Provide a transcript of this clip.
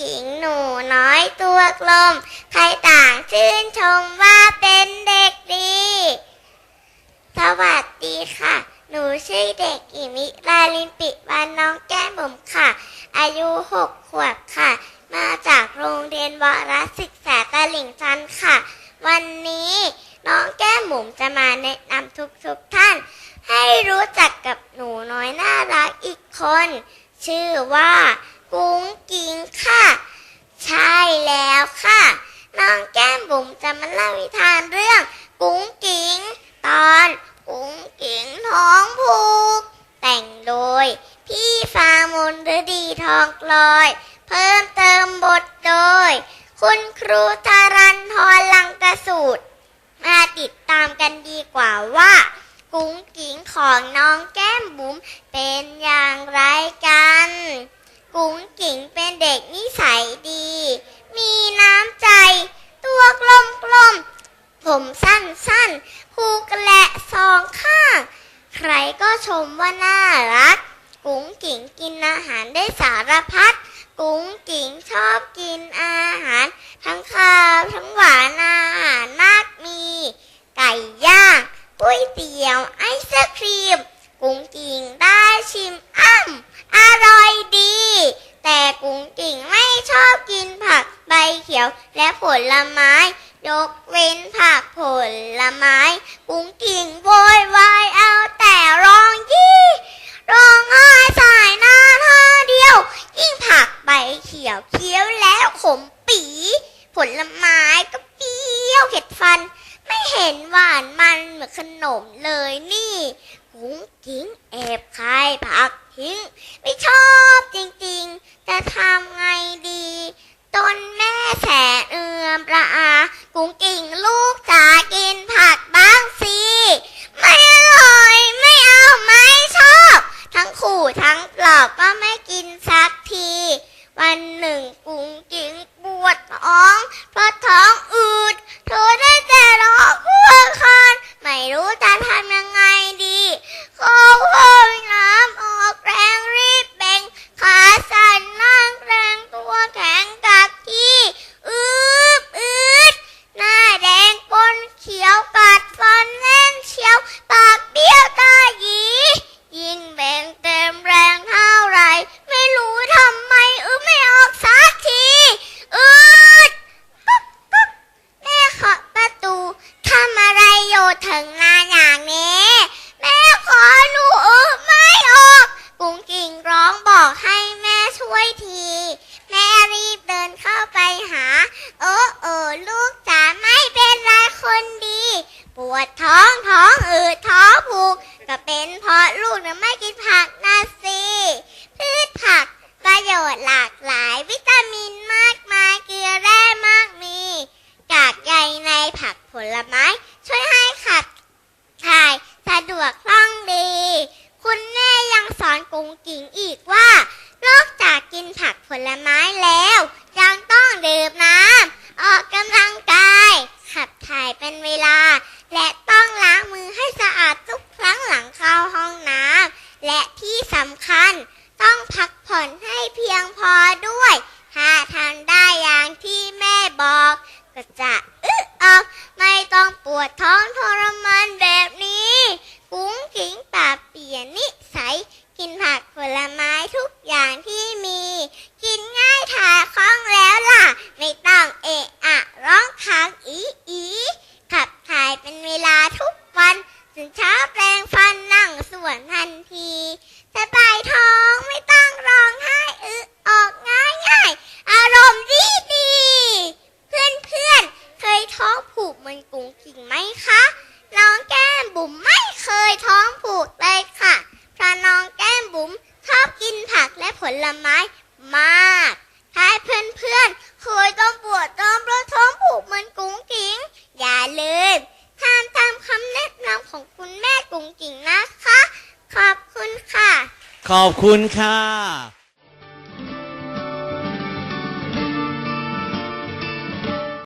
กิงหนูน้อยตัวกลม ใครต่างชื่นชมว่าเป็นเด็กดี สวัสดีค่ะ หนูชื่อเด็กอิมิลาลินปิวันน้องแก้มบุ๋มค่ะ อายุหกขวบค่ะ มาจากโรงเรียนวรศึกษาตลิ่งชันค่ะ วันนี้น้องแก้มบุ๋มจะมาแนะนำทุกๆท่านให้รู้จักกับหนูน้อยน่ารักอีกคน ชื่อว่า กุ้งกิงค่ะ ใช่แล้วค่ะ น้องแก้มบุ๋มจะมาเล่านิทานเรื่อง กุ้งกิงตอนกุ้งกิงท้องผูก แต่งโดย พี่ฟามนฤดีทองกลอย เพิ่มเติมบทโดย คุณครูธารันทรลังกสูตร มาติดตามกันดีกว่าว่า กุ้งกิงของน้องแก้มบุ๋มเป็นอย่างไรกัน กุ้งกิงเป็นเด็กนิสัยดี มีน้ำใจ ตัวกลมกลมๆผมสั้นสั้นๆหูกระแหละสองข้าง ใครก็ช มว่าน่ารัก กุ้งกิงกินอาหารได้สารพัด กุ้งกิงชอบกินอาหาร ทั้งข้าวทั้งหวานอาหารมากมี ไก่ย่างก๋วยเตี๋ยวไอศครีม กุ้งกิงได้ชิมอ้ำอร่อยดี แต่กุ้งกิ่งไม่ชอบกินผักใบเขียวและผลไม้ยกเว้นผักผลไม้ กุ้งกิ่งโวยวายเอา ร้องยี่ร้องไห้สายหน้าท่าเดียว ยิ่งผักใบเขียวเคี้ยวแล้วขมปี ผลไม้ก็เปรี้ยวเข็ดฟัน ไม่เห็นหวานมันเหมือนขนมเลยนี่กุ้งกิ้งแอบคายผักทิ้ง ไม่ชอบจริงๆ จะทำไงดี ต้นแม่แสนเอื้อมประอา กุ้งกิ่งลูกจ๋ากินผักบ้างสิ ไม่อร่อยไม่เอาไม่ชอบ ทั้งขู่ทั้งปลอบก็ไม่กินสักที วันหนึ่งกุ้งกิ่งปวดท้อง เพราะท้องอืด เธอได้แต่ร้องครวญครางไม่รู้จะทำยังไงดีขอเพิ่มน้ำออกแรงรีบแบ่ง ขาสั่นนั่งแรงตัวแข็งกับที่ อืบอืดหน้าแดงปนเขียวกัดฟันแน่นเชียว ปากเบี้ยวตาหยี ยิ่งแบ่งเต็มแรงเท่าไหรไม่รู้ทำไมอือไม่ออกสักที อืดปุ๊บปุ๊บแม่เคาะประตูทำอะไรอยู่ถึงนานอย่างนี้ แม่ขอหนูเออไม่ออก กุ้งกิ่งร้องบอกให้แม่ช่วยที แม่รีบเดินเข้าไปหา เออเออลูกจ๋าไม่เป็นไรคนดี ป วดท้องท้องอืดท้องผูก ก็เป็นเพราะลูกน่ะไม่กินผักนะสิพืชผักประโยชน์หลากหลายวิตามินมากมายเกลือแร่มากมี กากใยในผักผลไม้ ช่วยให้ขับถ่ายสะดวกคล่องดี คุณแม่ยังสอนกุ้งกิ่งอีกว่า นอกจากกินผักผลไม้แล้ว ยังต้องดื่มน้ำออกกำลังกาย ขับถ่ายเป็นเวลา และต้องล้างมือให้สะอาดทุกครั้งหลังเข้าห้องน้ำและที่สำคัญ ต้องพักผ่อนให้เพียงพอด้วย ถ้าทำได้อย่างที่แม่บอก ก็จะอึะออกไม่ต้องปวดท้องทรมานแบบนี้ กุ้งกิงปรับเปลี่ยนนิสัย กินผักผลไม้ทุกอย่างที่มี กินง่ายถ่ายคล่องแล้วล่ะ ไม่ต้องเอะอะร้องค้างอีอีขับถ่ายเป็นเวลาทุกวันถึงเช้าแปรงฟันนั่งสวนทันทีสบายท้องไม่ต้องร้องไห้อึออกง่ายง่ายๆอารมณ์ดีดีๆเพื่อนเพื่อนๆเคยท้องผูกเหมือนกุ้งกิ่งไหม คะ น้องแก้มบุ๋มไม่เคยท้องผูกเลยค่ะ เพราะน้องแก้มบุ๋มชอบกินผักและผลไม้มากถ้าเพื่อนเพื่อนๆเคยต้องปวดต้องรถท้องผูกเหมือนกุ้งกิ่งอย่าลืมทำตามคำแนะนำของคุณแม่กุ้งกิ่งนะคะ ขอบคุณค่ะ ขอบคุณค่ะ